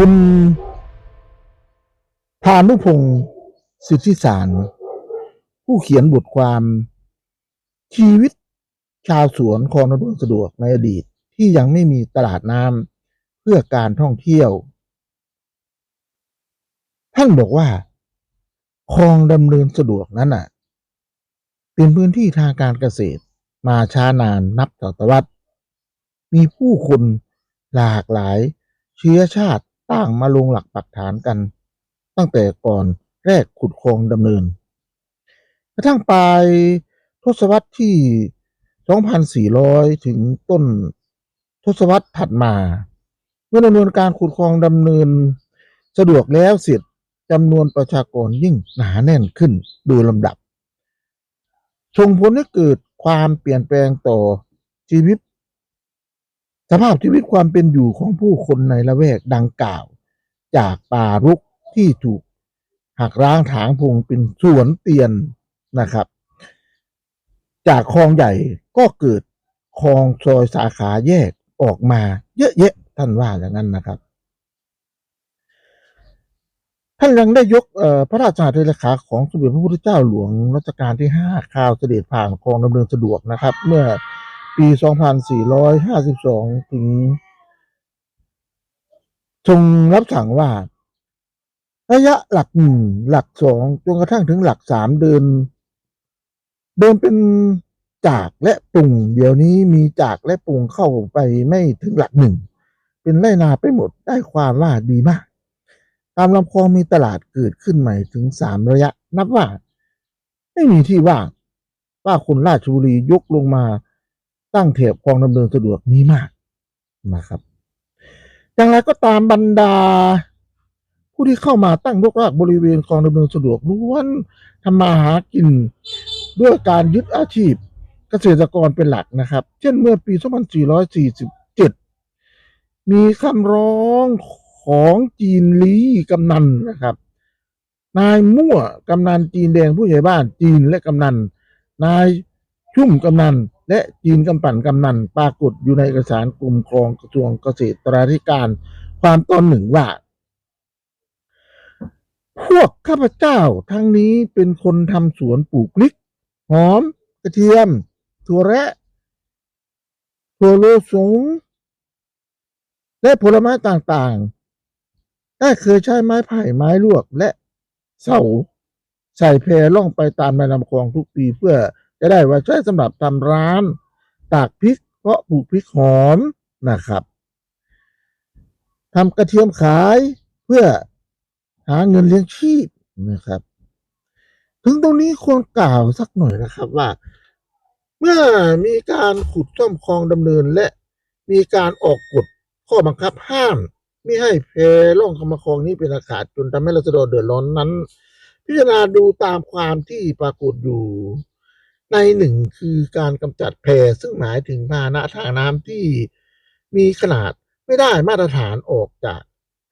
คุณพานุพงศ์สิทธิสาร ผู้เขียนบทความชีวิตชาวสวนคลองน้ำเสะดวกในอดีตที่ยังไม่มีตลาดน้ำเพื่อการท่องเที่ยว ท่านบอกว่าคลองดำเนินสะดวกนั้นน่ะ เป็นพื้นที่ทางการเกษตรมาช้านานนับศตวรรษ มีผู้คนหลากหลายเชื้อชาติ ต่างมาลงหลักปักฐานกัน ตั้งแต่ก่อนแรกขุดคลองดำเนิน กระทั่งปลายทศวรรษที่ 2,400 ถึงต้นทศวรรษถัดมา เมื่อดำเนินการขุดคลองดำเนิน สะดวกแล้วเสร็จจำนวนประชากรยิ่งหนาแน่นขึ้นโดยลำดับส่งผลให้เกิดความเปลี่ยนแปลงต่อชีวิต สภาพชีวิตความเป็นอยู่ของผู้คนในละแวกดังกล่าว จากป่ารุกที่ถูกหักร้างถางพงเป็นสวนเตียนนะครับ จากคลองใหญ่ก็เกิดคลองซอยสาขาแยกออกมา เยอะแยะท่านว่าอย่างนั้นนะครับ ท่านยังได้ยกพระราชาธิเลขาของสมเด็จพระพุทธเจ้าหลวงรัชกาลที่ 5 ข่าวเสด็จผ่านคลองดำเนินสะดวกนะครับ เมื่อ ปี 2452 ถึงทรงรับสั่งว่า ระยะหลักหนึ่งหลักสองจนกระทั่งถึงหลักสามเดิน เดินเป็นจากและปรุงเดี๋ยวนี้มีจากและปรุงเข้าไปไม่ถึงหลักหนึ่ง เป็นไรนาไปหมดได้ความว่าดีมาก ตามลำคลองมีตลาดเกิดขึ้นใหม่ถึงสามระยะ นับว่า ไม่มีที่ว่างว่าคนราชบุรียกลงมา ตั้งแถบคลองดำเนินสะดวกนี้มากนะครับ อย่างไรก็ตามบรรดา ผู้ที่เข้ามาตั้งรกรากบริเวณคลองดำเนินสะดวกล้วนทำมาหากินด้วยการยึดอาชีพเกษตรกรเป็นหลักนะครับ เช่นเมื่อปี 2447 มีคำร้องของจีนลีกำนันนะครับ นายมั่วกำนันจีนแดงผู้ใหญ่บ้านจีนและกำนัน นายชุ่มกำนัน และจีนกำปั่นกำนันปรากฏอยู่ในเอกสารกลุ่มครองกระทรวงเกษตรราธิการความตอนหนึ่งว่าพวกข้าพเจ้าทั้งนี้เป็นคนทำสวนปลูกพริก หอม กระเทียม ถั่วแระถั่วโลสงและผลไม้ต่างๆได้เคยใช้ไม้ไผ่ไม้ลวกและเสาใส่แพล่องไปตามแม่ลำคลองทุกปีเพื่อ จะได้ว่าใช้สำหรับทำร้านตากพริกเพาะปลูกพริกหอมนะครับทำกระเทียมขายเพื่อหาเงินเลี้ยงชีพนะครับ ถึงตรงนี้ควรกล่าวสักหน่อยนะครับว่า เมื่อมีการขุดซ่อมคลองดำเนินและมีการออกกฎข้อบังคับห้ามไม่ให้เพล่องคำมาคลองนี้เป็นอาขาดจนทำให้รัษฎรเดือดร้อนนั้น พิจารณาดูตามความที่ปรากฏอยู่ ในหนึ่งคือการกำจัดแพซึ่งหมายถึงพาหนะทางน้ำที่มีขนาดไม่ได้มาตรฐานออกจาก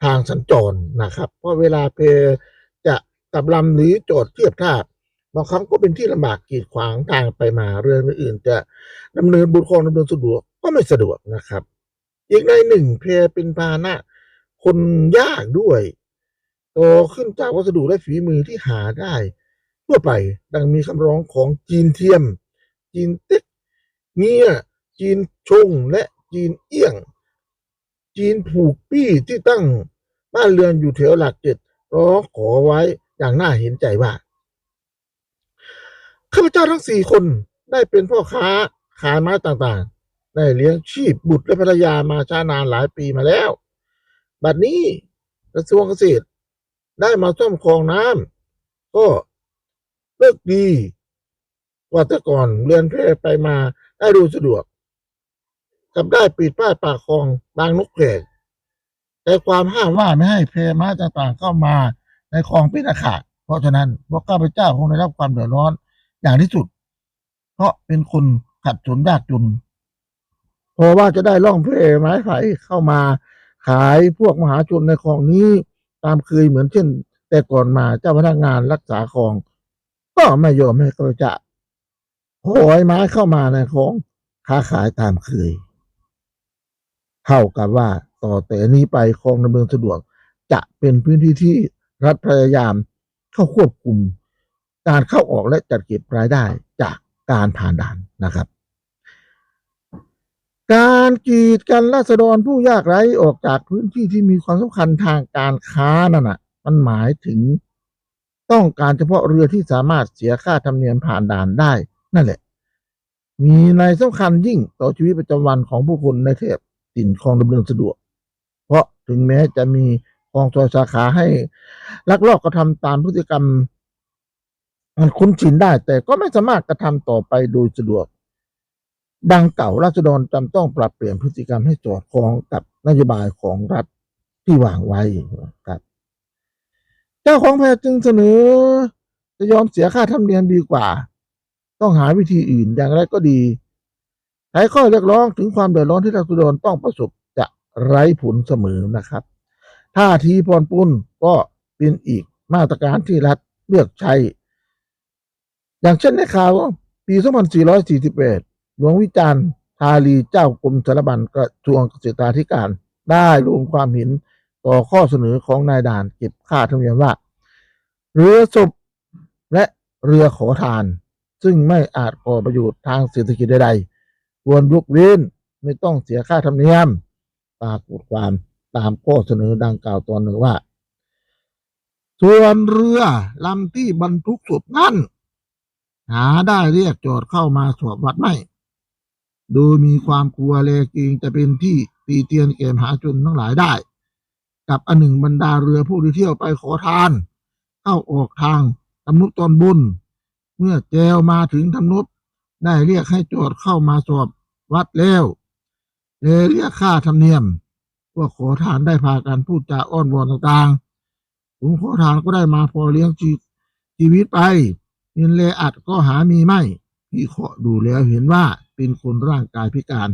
ทางสัญจรนะครับ เพราะเวลาเพจะกลับลำหรือโจอดเทียบท่าบางครั้งก็เป็นที่ลำบากกีดขวางทางไปมาเรืออื่นจะดำเนินบุญคลองดำเนินสะดวกก็ไม่สะดวกนะครับ อีกในหนึ่งเพเป็นพาหนะ คนยากด้วยโตขึ้นจากวัสดุและฝีมือที่หาได้ ทั่วไป ดังมีคำร้องของจีนเทียม จีนติ๊กเงียจีนชง และจีนเอี้ยง จีนผูกปี้ที่ตั้งบ้านเรือนอยู่แถวหลักเจ็ดร้องขอไว้อย่างน่าเห็นใจว่าข้าพเจ้าทั้งสี่คนได้เป็นพ่อค้าขายไม้ต่างๆ ได้เลี้ยงชีพบุตรและภรรยามาช้านานหลายปีมาแล้ว บัดนี้กระทรวงเกษตรได้มาซ่อมคลองน้ำก็ เลิกดีกว่าแต่ก่อนเรือนแพไปมาได้ดูสะดวกกับได้ปิดป้ายปากคลองบางนกแขกแต่ความห้ามว่าไม่ให้แพม้าต่างๆเข้ามาในคลองเป็นอาขาดเพราะฉะนั้นพวกข้าพเจ้าคงได้รับความเดือดร้อนอย่างที่สุด เพราะเป็นคนขัดสนยากจนเพราะว่าจะได้ล่องเพไม้ไผ่เข้ามา ขายพวกมหาชนในคลองนี้ ตามเคยเหมือนเช่น แต่ก่อนมาเจ้าพนักงานรักษาคลอง ก็ไม่ยอมให้ข้าจ้าโหยไม้เข้ามาในคลองค้าขายตามเคย เท่ากับว่าต่อแต่นี้ไปคลองดำเนินสะดวก จะเป็นพื้นที่ที่รัฐพยายามเข้าควบคุม การเข้าออกและจัดเก็บรายได้จากการผ่านด่านนะครับ การกีดกันราษฎรผู้ยากไร้ออกจากพื้นที่ที่มีความสำคัญทางการค้านั่นน่ะ มันหมายถึง ต้องการเฉพาะเรือที่สามารถเสียค่าธรรมเนียมผ่านด่านได้ นั่นแหละ มีในสำคัญยิ่งต่อชีวิตประจำวันของผู้คนในเทพถิ่นคลองดำเนินสะดวก เพราะถึงแม้จะมีคลองซอยสาขาให้ ลักลอบกระทำตามพฤติกรรม มันคุ้นชินได้ แต่ก็ไม่สามารถกระทำต่อไปโดยสะดวก ดังเก่าราษฎรจำต้องปรับเปลี่ยนพฤติกรรมให้สอดคล้องกับนโยบายของรัฐที่วางไว้ครับ เจ้าของแพจึงเสนอ จะยอมเสียค่าธรรมเนียมดีกว่า ต้องหาวิธีอื่นอย่างไรก็ดีใช้ข้อเรียกร้องถึงความเดือดร้อนที่ราษฎรต้องประสบจะไร้ผลเสมอนะครับท่าทีพรปุ้นก็เป็นอีกมาตรการที่รัฐเลือกใช้ อย่างเช่นในข่าวปี 2441 หลวงวิจารณ์ทาลีเจ้ากรมสารบัญกระทรวงเกษตรธิการได้ลงความเห็น ต่อข้อเสนอของนายด่านเก็บค่าธรรมเนียมว่า เรือศพและเรือขอทาน ซึ่งไม่อาจก่อประโยชน์ทางเศรษฐกิจใดๆควรยกเว้นไม่ต้องเสียค่าธรรมเนียมปรากฏความตามข้อเสนอดังกล่าวตอนหนึ่งว่า ส่วนเรือลำที่บรรทุกศพนั้นหาได้เรียกจอดเข้ามาสอบวัดไม่ โดยมีความกลัวแลเกรงจะเป็นที่ตีเตียนแก่มหาชนทั้งหลายได้ กับอันหนึ่งบรรดาเรือผู้ที่เที่ยวไปขอทาน เข้าออกทางทำนุตอนบนเมื่อแจวมาถึงทำนุบได้เรียกให้จอดเข้ามาสอบวัดแล้วเลยเรียกค่าธรรมเนียมพวกขอทานได้พากันพูดจาอ้อนวอนต่างๆผมขอทานก็ได้มาพอเลี้ยงชีวิตไปเงินเลอัดก็หามีไม่พี่เคาะดูแล้วเห็นว่าเป็นคนร่างกายพิการ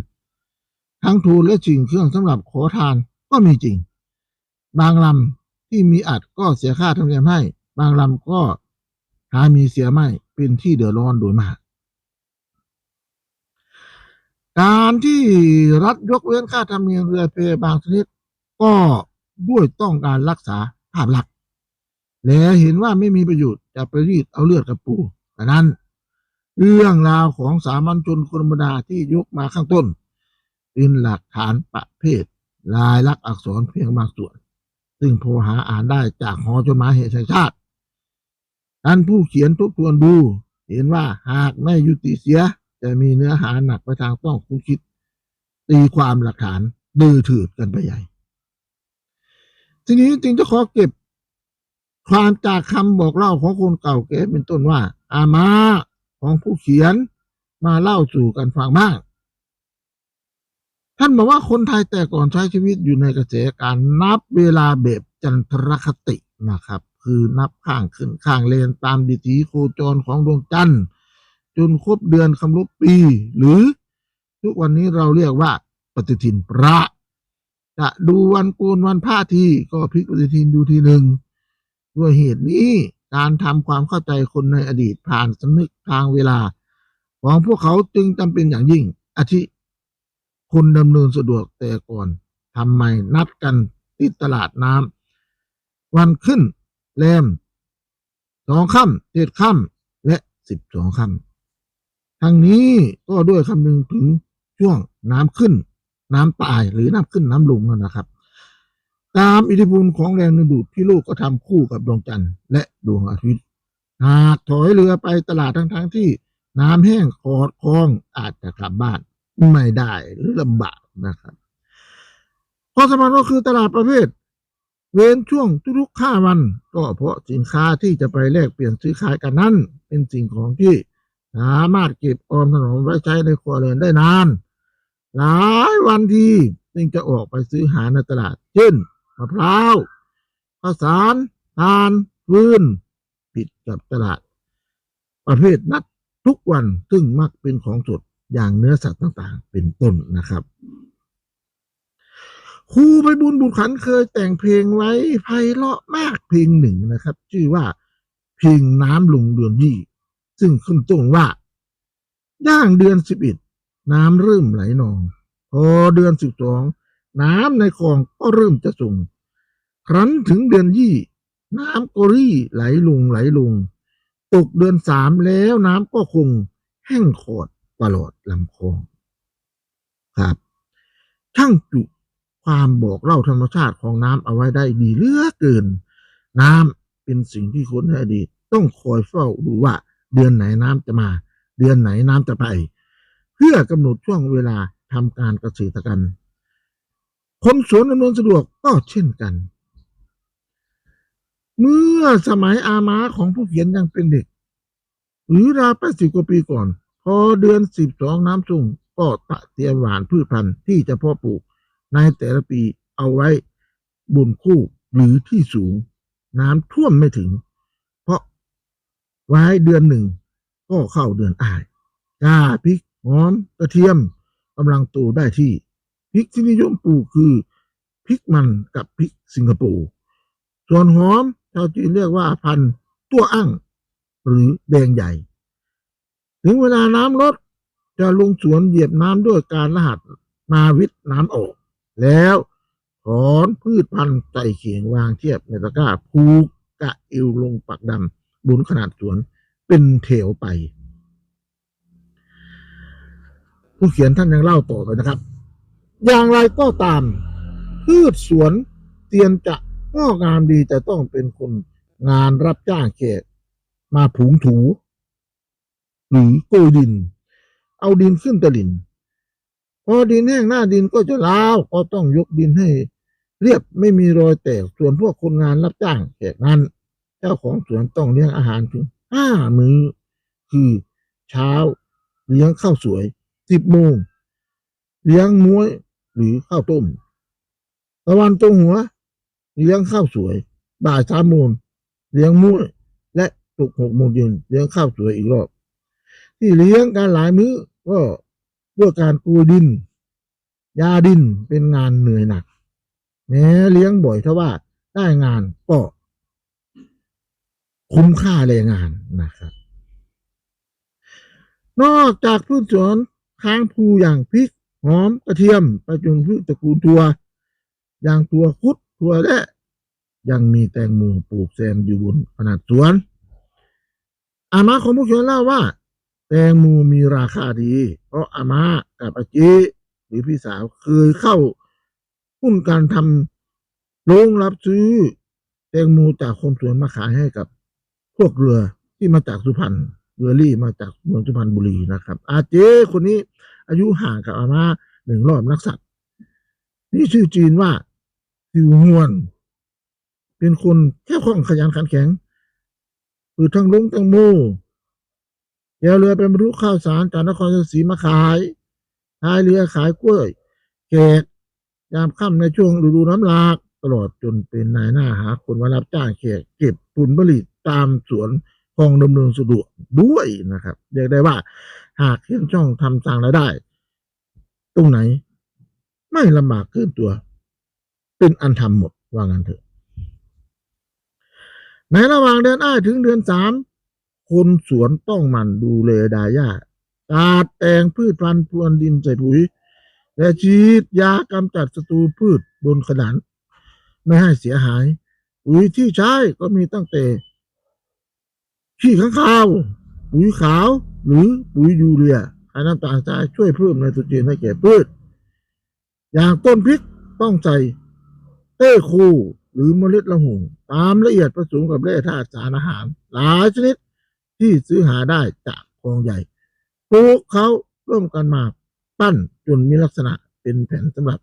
ทั้งทูลและสิ่งเครื่องสำหรับขอทานก็มีจริง บางลำที่มีอัดก็เสียค่าธรรมเนียมให้ บางลำก็หามีเสียไม่เป็นที่เดือดร้อนโดยมาก การที่รัฐยกเว้นค่าธรรมเนียมเรือเพบางชนิด ก็ด้วยต้องการรักษาภาพลักษณ์และเห็นว่าไม่มีประโยชน์จะไปรีดเอาเลือดกับปูดังนั้น เรื่องราวของสามัญชนคนธรรมดาที่ยกมาข้างต้นเป็นหลักฐานประเภทลายลักษณ์อักษรเพียงบางส่วน ซึ่งพอหาอ่านได้จากหอจดหมายเหตุแห่งชาติท่านผู้เขียนทบทวนดู เห็นว่าหากไม่ยุติเสียจะมีเนื้อหาหนักไปทางต้องคุ้คิด ตีความหลักฐานดื้อถืดกันไปใหญ่ ทีนี้จึงจะขอเก็บความจากคำบอกเล่าของคนเก่าแก่เป็นต้นว่า อามาของผู้เขียนมาเล่าสู่กันฟังบ้าง ท่านบอกว่าคนไทยแต่ก่อนใช้ชีวิตอยู่ในกระแสการนับเวลาแบบจันทรคตินะครับ คือนับข้างขึ้นข้างเลนตามดิถีโคจรของดวงจันทร์จนครบเดือนคำลบปี หรือทุกวันนี้เราเรียกว่าปฏิทินพระ จะดูวันโกนวันพระทีก็พลิกปฏิทินดูทีหนึ่งด้วยเหตุนี้การทำความเข้าใจคนในอดีตผ่านสำนึกทางเวลา ของพวกเขาจึงจำเป็นอย่างยิ่งอาทิ คนดำเนินสะดวกแต่ก่อนทำไมนัดกันที่ตลาดน้ำวันขึ้นแรมสองค่ำเจ็ดค่ำและสิบสองค่ำทั้งนี้ก็ด้วยคำนึงถึงช่วงน้ำขึ้น น้ำตายหรือน้ำขึ้นน้ำลงนั่นนะครับ ตามอิทธิพลของแรงดึงดูดที่โลกก็ทำคู่กับดวงจันทร์และดวงอาทิตย์หากถอยเรือไปตลาดทั้งๆทที่น้ำแห้งขอดคลองอาจจะกลับบ้าน ไม่ได้หรือลำบากนะครับข้อสำคัญก็คือตลาดประเภท เว้นช่วงทุกๆห้าวัน ก็เพราะสินค้าที่จะไปแลกเปลี่ยนซื้อขายกันนั้น เป็นสิ่งของที่สามารถเก็บออมถนอมไว้ใช้ในครัวเรือนได้นาน หลายวันทีจึงจะออกไปซื้อหาในตลาด เช่นมะพร้าวข้าวสารทานฟืนผิดกับตลาด ประเภทนัดทุกวันซึ่งมักเป็นของสด อย่างเนื้อสัตว์ต่างๆ เป็นต้นนะครับครูไปบุญบุญขันเคยแต่งเพลงไว้ไพเราะมากเพลงหนึ่งนะครับ ชื่อว่าเพลงน้ำลงเดือนยี่ ซึ่งขึ้นต้นว่าย่างเดือนสิบเอ็ดน้ำเริ่มไหลนอง พอเดือนสิบสองน้ำในคลองก็เริ่มจะส่ง ครั้นถึงเดือนยี่ น้ำก็รี่ไหลลงไหลลง ตกเดือนสามแล้วน้ำก็คงแห้งขอด ตลอดลำคลองครับช่างจุความบอกเล่าธรรมชาติของน้ำเอาไว้ได้ดีเลือเกิน น้ำเป็นสิ่งที่คนในอดีตต้องคอยเฝ้าดูว่า เดือนไหนน้ำจะมา เดือนไหนน้ำจะไป เพื่อกำหนดช่วงเวลาทำการเกษตรกรรมคนสวนดำเนินสะดวกก็เช่นกัน เมื่อสมัยอามาของผู้เขียนยังเป็นเด็ก หรือราวแปดสิบกว่าปีก่อน พอเดือนสิบสองน้ำสุ่งก็ตะเตรียมหวานพืชพันธุ์ที่จะพาะปลูก ในแต่ละปีเอาไว้บนคู่หรือที่สูง น้ำท่วมไม่ถึง เพราะไว้เดือนหนึ่ง ก็เข้าเดือนอายก้าพริกหอมกระเทียมกำลังโตได้ที่พริกที่นิยมปลูกคือพริกมันกับพริกสิงคโปร์ส่วนหอมชาวจีนเรียกว่าพันธุ์ตัวอั่งหรือแดงใหญ่ ถึงเวลาน้ำลดจะลงสวนเหยียบน้ำด้วยการรหัสนาวิทย์น้ำออก แล้วถอนพืชพันธุ์ใส่เขียงวางเทียบในตะกร้าผูกกะอิวลงปักดำบนขนาดสวนเป็นเถวไป ผู้เขียนท่านยังเล่าต่อไปนะครับ อย่างไรก็ตาม พืชสวนเตียนจะงอกงามดีแต่ต้องเป็นคนงานรับจ้างแขกมาผุงถู หรือโกยดิน เอาดินขึ้นตะลินพอดินแห้งหน้าดินก็จะล้าวก็ต้องยกดินให้ เรียบไม่มีรอยแตกส่วนพวกคนงานรับจ้างแขกนั้น เจ้าของสวนต้องเลี้ยงอาหารถึงห้ามื้อคือเช้าเลี้ยงข้าวสวยสิบโมงเลี้ยงม้วยหรือข้าวต้มตะวันตรงหัว เลี้ยงข้าวสวย บ่ายสามโมงเลี้ยงม้วยและตกหกโมงเย็นเลี้ยงข้าวสวยอีกรอบ ที่เลี้ยงการหลายมื้อก็เพื่อการปูดินยาดินเป็นงานเหนื่อยหนักแม้เลี้ยงบ่อยเท่าว่าได้งานก็คุ้มค่าแรงงานนะครับ นอกจากพืชสวนค้างภูอย่างพริกหอมกระเทียมไปจนพืชตระกูลทัว อย่างตัวคุดตัวและยังมีแตงโมปลูกแซมอยู่บนขนาดสวน อามาของผู้เขียนเล่าว่า แตงโมมีราคาดี เพราะอามากับอาจีหรือพี่สาวเคยเข้าหุ้นการทำโรงรับซื้อ แตงโมจากคนสวนมาขายให้กับพวกเรือที่มาจากสุพรรณเรือรี่มาจากเมืองสุพรรณบุรีนะครับ อาเจคนนี้อายุห่างกับอาม่าหนึ่งรอบนักสัตว์นี่ชื่อจีนว่าซิวฮวน เป็นคนแค่ข้องขยันขันแข็งคือทั้งลงทั้งโม แกวเรือเป็นบรรทุกข้าวสารจากนครศรีมาขายพายเรือขายกล้วยแขกยามค่ำในช่วงฤดูน้ำหลาก ตลอดจนเป็นนายหน้าหาคนมารับจ้างแขกเก็บผลผลิตตามสวนคลองดำเนินสะดวกด้วยนะครับเรียกได้ว่า หากเห็นช่องทำสร้างรายได้ ตรงไหน ไม่ลำบากเกินตัว เป็นอันทำหมดว่างั้นเถอะในระหว่างเดือนอ้ายถึงเดือนสาม คนสวนต้องหมั่นดูแลดาย่าตาดแต่งพืชพันธุ์พรวนดินใส่ปุ๋ยและฉีดยากำจัดศัตรูพืชบนขนานไม่ให้เสียหายปุ๋ยที่ใช้ก็มีตั้งแต่ขี้ข้างคาวปุ๋ยขาว หรือปุ๋ยยูเรียให้น้ำตาลทรายช่วยเพิ่มไนโตรเจนให้แก่พืช อย่างต้นพริกต้องใส่เต้คูหรือเมล็ดละหุ่งตามละเอียดผสมกับแร่ธาตุสารอาหาร หลายชนิด ที่ซื้อหาได้จากกองใหญ่ปลูกเขาร่วมกันมาปั้นจนมีลักษณะเป็นแผ่นสำหรับ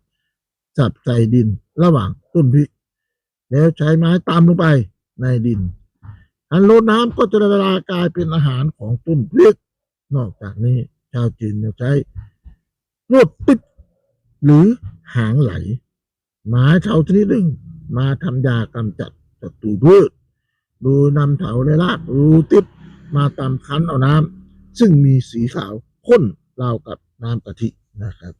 จับใส่ดินระหว่างต้นพริก แล้วใช้ไม้ตามลงไปในดินอันโลดน้ำก็จะละลายกลายเป็นอาหารของต้นพริก นอกจากนี้ชาวจีนยังใช้รวดปิดหรือหางไหลไม้เถาชนิดหนึ่งมาทำยากำจัดศัตรูพืชโดยนำเถาและรากรูติด มาตามคั้นเอาน้ำซึ่งมีสีขาวข้นราวกับน้ำกะทินะครับ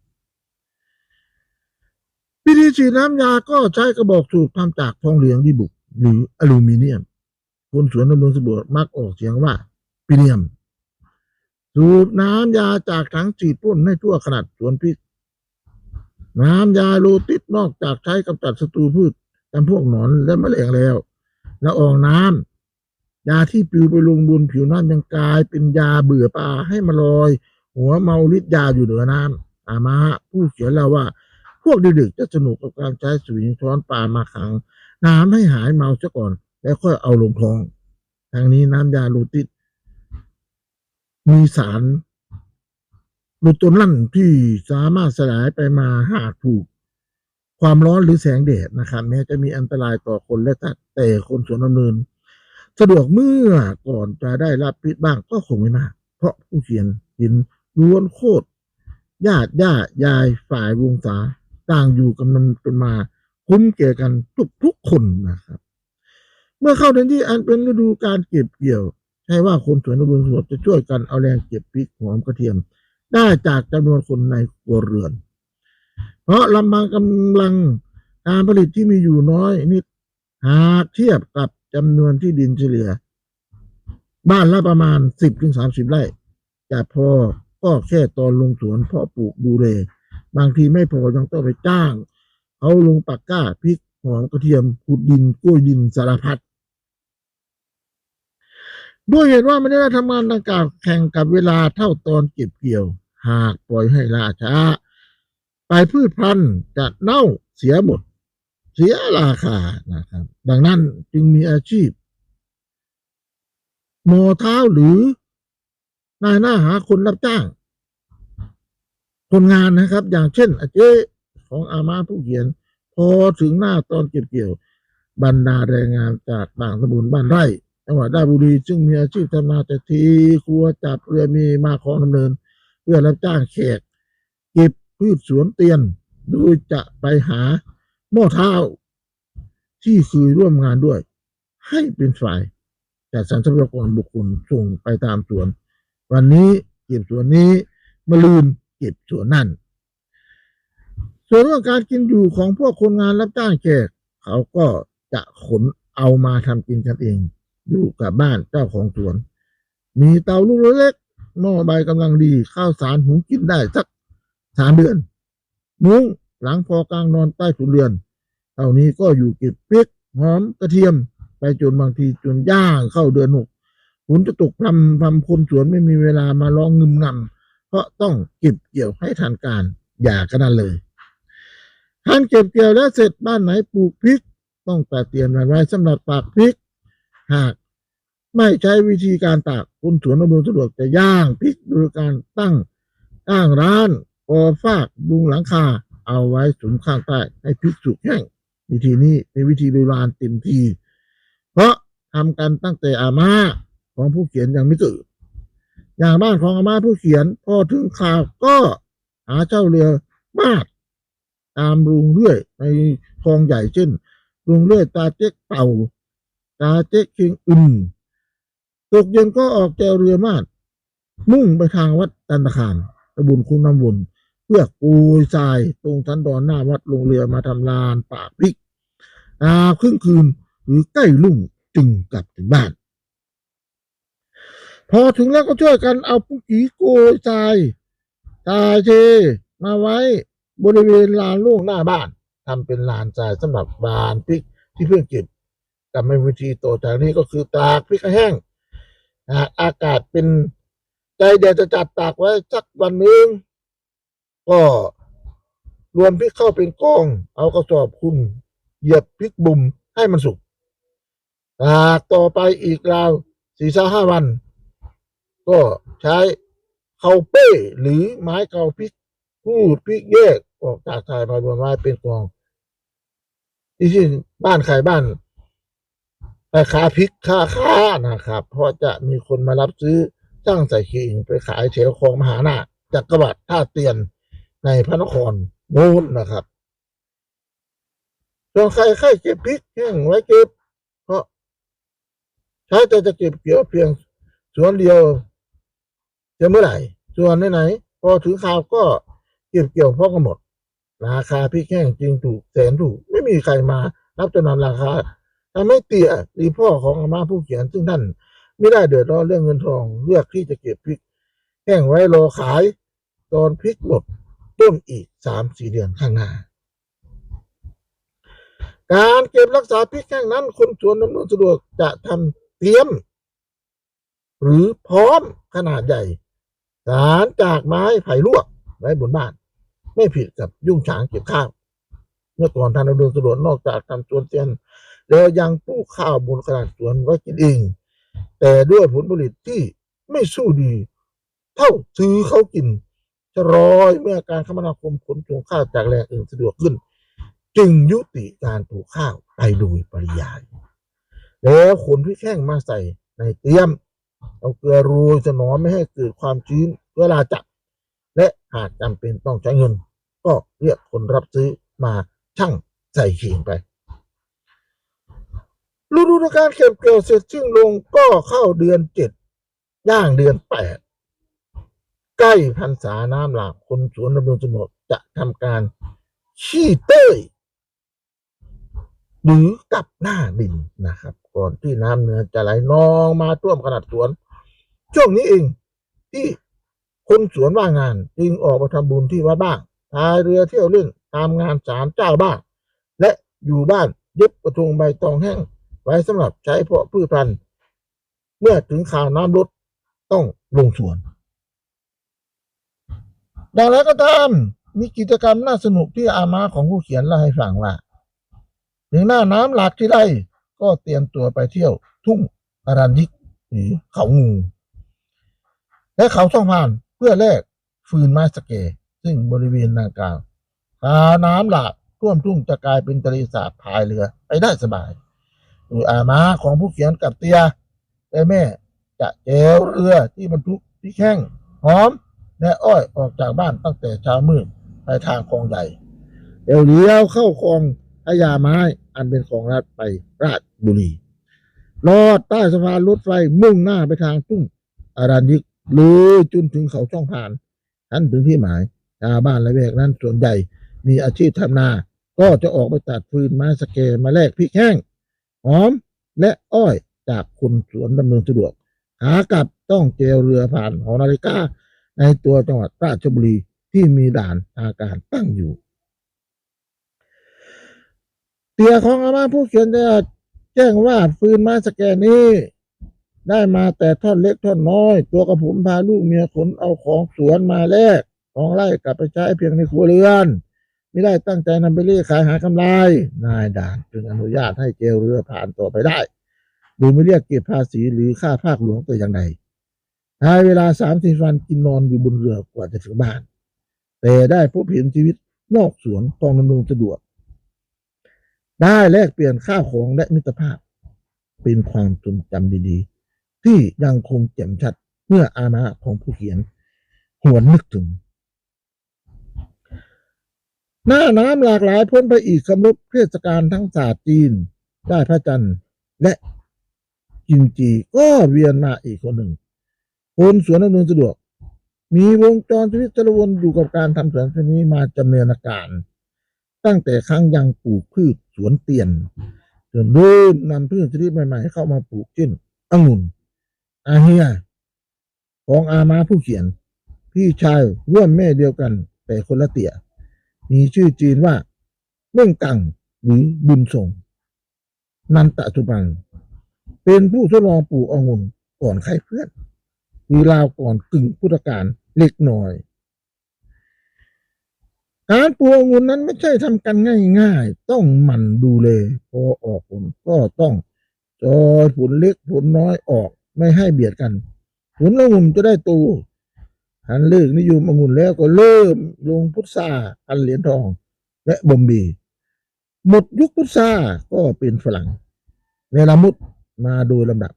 วิธีฉีดน้ำยาก็ใช้กระบอกสูบทำจากทองเหลืองดีบุกหรืออลูมิเนียม คนสวนดำเนินสะดวกมักออกเสียงว่าปิเนียม สูบน้ำยาจากถังฉีดพ่นให้ทั่วขนาดสวนพริก น้ำยาโลติดนอกจากใช้กำจัดศัตรูพืชจำพวกหนอนและแมลงแล้วละอองน้ำ ยาที่ปลิวไปลงบนผิวน้ำยังกลายเป็นยาเบื่อปลาให้มาลอย หัวเมาฤทธิ์ยาอยู่เหนือน้ำอามาผู้เขียนเล่าว่า พวกเด็กๆจะสนุกกับการใช้สวิงช้อนปลามาขัง น้ำให้หายเมาซะก่อน แล้วค่อยเอาลงท้องทางนี้น้ำยาลูติดมีสารลูโตนันที่สามารถสลายไปมาหากถูก ความร้อนหรือแสงแดดนะครับ แม้จะมีอันตรายต่อคนและสัตว์แต่คนสวนดำเนิน สะดวกเมื่อก่อนจะได้รับพิษบ้างก็คงไม่มาก เพราะผู้เขียนหินล้วนโคตรญาติญาติยายฝ่ายวงศาต่างอยู่กันมันเป็นมาคุ้มแก่กันทุกทุกคนนะครับ เมื่อเข้าเดือนที่อันเป็นฤดูการเก็บเกี่ยวใช่ว่าคนสวนอุดมสมบูรณ์จะช่วยกันเอาแรงเก็บพริกหอมกระเทียม ได้จากจำนวนคนในครัวเรือน เพราะลำพังกำลังการผลิตที่มีอยู่น้อยนิดหากเทียบกับ จำนวนที่ดินเฉลี่ย บ้านละประมาณสิบถึงสามสิบไร่จะพอก็แค่ตอนลงสวนเพาะปลูกดูเลยบางทีไม่พอยังต้องไปจ้างเขาลงปักก้าพริกหอมกระเทียมขุดดินกล้วยดินสารพัดด้วยเหตุว่าไม่ได้ทำงานดังกล่าวแข่งกับเวลาเท่าตอนเก็บเกี่ยว หากปล่อยให้ล่าช้า ไปพืชพันธุ์จะเน่าเสียหมด เสียราคานะครับ ดังนั้นจึงมีอาชีพหมอเท้าหรือนายหน้าหาคนรับจ้าง คนงานนะครับ อย่างเช่นอาเจ๊ของอามาผู้เขียน พอถึงหน้าตอนเก็บเกี่ยว บรรดาแรงงานจากบางสมุนบ้านไร่จังหวัดราชบุรีซึ่งมีอาชีพทำนาแต่ทีครัวจับเรือมีมาของดำเนิน เพื่อรับจ้างแขกเก็บพืชสวนเตียน โดยจะไปหา หม้อเท้าที่คือร่วมงานด้วย ให้เป็นฝ่ายจัดสรรทรัพยากรบุคคลส่งไปตามสวน วันนี้เก็บสวนนี้มะลืนเก็บสวนนั่น ส่วนเรื่องการกินอยู่ของพวกคนงานรับจ้างแขกเขาก็จะขนเอามาทำกินกันเอง อยู่กับบ้านเจ้าของสวน มีเตาลูกเล็กหม้อใบกำลังดี ข้าวสารหุงกินได้สักสามเดือน มุ้ง หลังพอกลางนอนใต้ถุนเรือนเท่านี้ก็อยู่เก็บพริกหอมกระเทียม ไปจนบางทีจนย่างเข้าเดือนหกฝนจะตกพรำพรำคนสวนไม่มีเวลามาร้องงึมงำเพราะต้องเก็บเกี่ยวให้ทันการอย่ากันนั่นเลยท่านเก็บเกี่ยวแล้วเสร็จบ้านไหนปลูกพริก ต้องแต่เตรียมไว้สำหรับตากพริก หากไม่ใช้วิธีการตากคนสวนอำนวยสะดวกจะย่างพริกโดยการตั้งตั้งร้านกอฟากบุงหลังคา เอาไว้สุมข้างใต้ให้พิกสุกแห้งวิธีนี้เป็นวิธีโบราณเต็มที เพราะทำกันตั้งแต่อาม่าของผู้เขียนยังไม่เกิดอย่างบ้านของอาม่าผู้เขียนพอถึงข่าวก็หาเจ้าเรือมาดตามรุงเรื่อยในคลองใหญ่เช่นรุงเรื่อยตาเจ๊กเต่า ตาเจ๊กเคียงอึนตกเย็นก็ออกแจวเรือมาดมุ่งไปทางวัดตันตะขานตะบุญคุณน้ำวน เพื่อปูยทรายตรงทันดอนหน้าวัดลงเรือมาทำลานป่าพริกอาครึ่งคืนหรือใกล้ลุ่งจึงกลับถึงบ้าน พอถึงแล้วก็ช่วยกันเอาปุกกีโกยทรายทรายเทมาไว้บริเวณลานโล่งหน้าบ้านทำเป็นลานทรายสำหรับบานพริกที่เพิ่งเก็บกับไม่วิธีต่อจากนี้ก็คือตากพริกแห้งหากอากาศเป็นใจเดียวจะจัดตากไว้สักวันหนึ่ง ก็รวมพริกเข้าเป็นกอง เอากระสอบคุมเหยียบพริกบุ่มให้มันสุกตากต่อไปอีกราวสี่สห้าวัน ก็ใช้เข่าเป้หรือไม้เกาพริกพูดพริกแยกออกจากทายมารวมไว้เป็นกองที่ที่บ้านใครบ้านแม่ค้าพริกค้าค้านะครับ เพราะจะมีคนมารับซื้อจ้างใส่ขิงไปขายแถวคลองมหานาจักรวรรดิท่าเตียน ในพระนครโน้นนะครับส่วนใครใครเก็บพริกแห้งไว้เก็บเพราะใช้แต่จะเก็บเกี่ยวเพียงส่วนเดียวจะเมื่อไหร่ ส่วนไหนๆพอถึงข่าวก็เก็บเกี่ยวพร้อมกันหมด ราคาพริกแห้งจริงถูกแสนถูก ไม่มีใครมารับจำนำราคาทำให้เตี่ยรือพ่อของอาม่าผู้เขียน ซึ่งท่านไม่ได้เดือดร้อนเรื่องเงินทองเลือกที่จะเก็บพริกแห้งไว้รอขาย ตอนพริกหมด ต้นอีกสามสี่เดือนข้างหน้า การเก็บรักษาพริกแห้งนั้น คนสวนดำเนินสะดวกจะทำเตรียม หรือพร้อมขนาดใหญ่ สารจากไม้ไผ่ลวกไว้บนบ้าน ไม่ผิดกับยุ่งฉางเก็บข้าว เมื่อก่อนทางดำเนินสะดวกนอกจากทำสวนเตียนแล้วยังปลูกข้าวบนขนาดสวนไว้กินเองแต่ด้วยผลผลิตที่ไม่สู้ดี เท่าซื้อเขากิน จะรอยเมื่อการคมนาคมขนส่งข้าวจากแหล่งอื่นสะดวกขึ้น จึงยุติการปลูกข้าวไปโดยปริยาย แล้วขนพริกแห้งมาใส่ในเตรียม เอาเกลือโรยสนอมไม่ให้เกิดความชื้นเวลาจับและหากจำเป็นต้องใช้เงิน ก็เรียกคนรับซื้อมาชั่งใส่เขีงไปฤดูการเก็บเกี่ยวเสร็จสิ้นลงก็เข้าเดือนเจ็ดย่างเดือนแปด ใกล้พรรษาน้ำหลากคนสวนดำเนินสะดวกจะทำการขี้เต้ย หรือกับหน้าดินนะครับ ก่อนที่น้ำเนื้อจะไหลนองมาท่วมขนาดสวน ช่วงนี้เองที่คนสวนว่างงานจึงออกมาทำบุญที่วัดบ้างพายเรือเที่ยวเล่นตามงานศาลเจ้าบ้าง และอยู่บ้านเย็บกระทงใบตองแห้ง ไว้สำหรับใช้เพาะพืชพันธุ์ เมื่อถึงข่าวน้ำลดต้องลงสวน อย่างไรก็ตามมีกิจกรรมน่าสนุกที่อามาของผู้เขียนเล่าให้ฟังว่าถึงหน้าน้ำหลากที่ใดก็เตรียมตัวไปเที่ยว ทุ่งอารันยิกหรือเขางูและเขาช่องพานเพื่อแลกฟืนไม้สเก ซึ่งบริเวณนางกลาวถ้าน้ำหลากท่วมทุ่งจะกลายเป็นทะเลสาบพายเรือไปได้สบายโดยอามาของผู้เขียนกับเตียและแม่จะเจวเรือที่บรรทุกพริกแห้งหอม และอ้อยออกจากบ้านตั้งแต่เช้ามืดไปทางคลองใหญ่เดี๋ยวเลี้ยวเข้าคลองพญาไม้อันเป็นของรัฐไปราชบุรีลอดใต้สะพานรถไฟมุ่งหน้าไปทางทุ่งอารัญยิกเลยจนถึงเขาช่องผ่านทันถึงที่หมายชาวบ้านละแวกนั้นส่วนใหญ่มีอาชีพทำนา ก็จะออกไปตัดฟืนไม้สเกมาแลกพริกแห้งหอมและอ้อยจากคนสวนดำเนินสะดวก หากลับต้องเจวเรือผ่านหอนาฬิกา ในตัวจังหวัดราชบุรีที่มีด่านอาการตั้งอยู่ เตียของอาม่าผู้เขียนจะแจ้งว่าฟืนไม้สแกนนี้ได้มาแต่ท่อนเล็กท่อนน้อย ตัวกระผมพาลูกเมียขนเอาของสวนมาแลกของไร่กลับไปใช้เพียงในครัวเรือน ไม่ได้ตั้งใจนำไปเล่ขายหากำไร นายด่านจึงอนุญาตให้เจวเรือผ่านต่อไปได้โดยไม่เรียกเก็บภาษีหรือค่าภาคหลวงแต่อย่างใด ใช้เวลาสามสิบวันกินนอนอยู่บนเรือกว่าจะถึงบ้าน แต่ได้พบเห็นชีวิตนอกสวนกองดำเนินสะดวก ได้แลกเปลี่ยนข้าวของและมิตรภาพ เป็นความทรงจำดีๆ ที่ยังคงแจ่มชัดเมื่ออามาของผู้เขียน หวนนึกถึง หน้าน้ำหลากหลายพ้นไปอีกคำรบเทศกาลทั้งศาสตร์จีน ได้พระจันทร์และกินจีก็เวียนมาอีกคนหนึ่ง คนสวนดำเนินสะดวก มีวงจรชีวิตจรวนอยู่กับการทำสวนชนิดนี้มาจำเนินการ ตั้งแต่ครั้งยังปลูกพืชสวนเตียนจนเริ่มนำพืชชนิดใหม่ๆ เข้ามาปลูกเช่นองุ่นอาเฮียของอามาผู้เขียน พี่ชายร่วมแม่เดียวกัน แต่คนละเตี่ย มีชื่อจีนว่าเม่งกังหรือบุญส่ง นันตะสุบัง เป็นผู้ทดลองปลูกองุ่นก่อนใครเพื่อน มีราวก่อนกึ่งพุทธกาลเล็กน้อย การปลูกองุ่นนั้นไม่ใช่ทำกันง่าย ๆ ต้องหมั่นดูเลย พอออกผลก็ต้องจอยผลเล็กผลน้อยออกไม่ให้เบียดกัน ผลองุ่นจะได้โตหันเลิกนิยมองุ่นแล้วก็เริ่มลงพุทราอันเหรียญทอง และบอมบีหมดยุคพุทราก็เป็นฝรั่งเนรมุดมาโดยลำดับ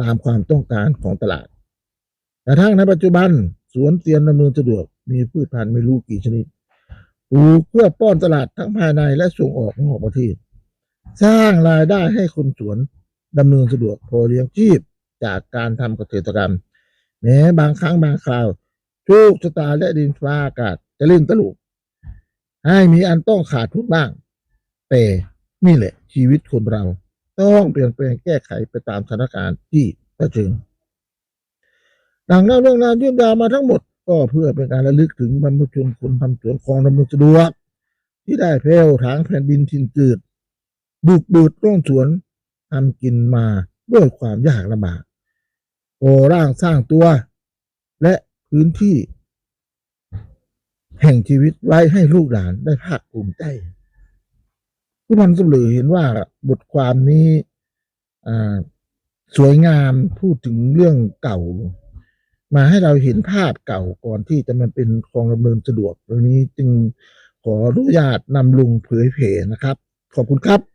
ตามความต้องการของตลาด กระทั่งในปัจจุบันสวนเตียนดำเนินสะดวก มีพืชพันธุ์ไม่รู้กี่ชนิดปลูกเพื่อป้อนตลาดทั้งภายในและส่งออกนอกประเทศ สร้างรายได้ให้คนสวนดำเนินสะดวกพอเลี้ยงชีพจากการทำเกษตรกรรม แม้บางครั้งบางคราวโชคชะตาและดินฟ้าอากาศจะเล่นตลุกให้มีอันต้องขาดทุนบ้าง แต่นี่แหละชีวิตคนเรา ต้องเปลี่ยนแปลงแก้ไขไปตามสถานการณ์ที่เผชิญ ดังเล่าเรื่องราวยืดยาวมาทั้งหมด ก็เพื่อเป็นการระลึกถึงบรรพชนคนทำสวนคลองดำเนินสะดวกที่ได้แผ่วถางแผ่นดินทินเกิดบุกเบิดร่องสวนทำกินมาด้วยความยากลำบากก่อร่างสร้างตัว และพื้นที่ แห่งชีวิตไว้ให้ลูกหลานได้ภาคภูมิใจผู้พันสำเลือเห็นว่าบทความนี้สวยงามพูดถึงเรื่องเก่า มาให้เราเห็นภาพเก่าก่อนที่จะมันเป็นคลองดำเนินสะดวกตรงนี้จึงขออนุญาตนำลุงเผยเผยนะครับ ขอบคุณครับ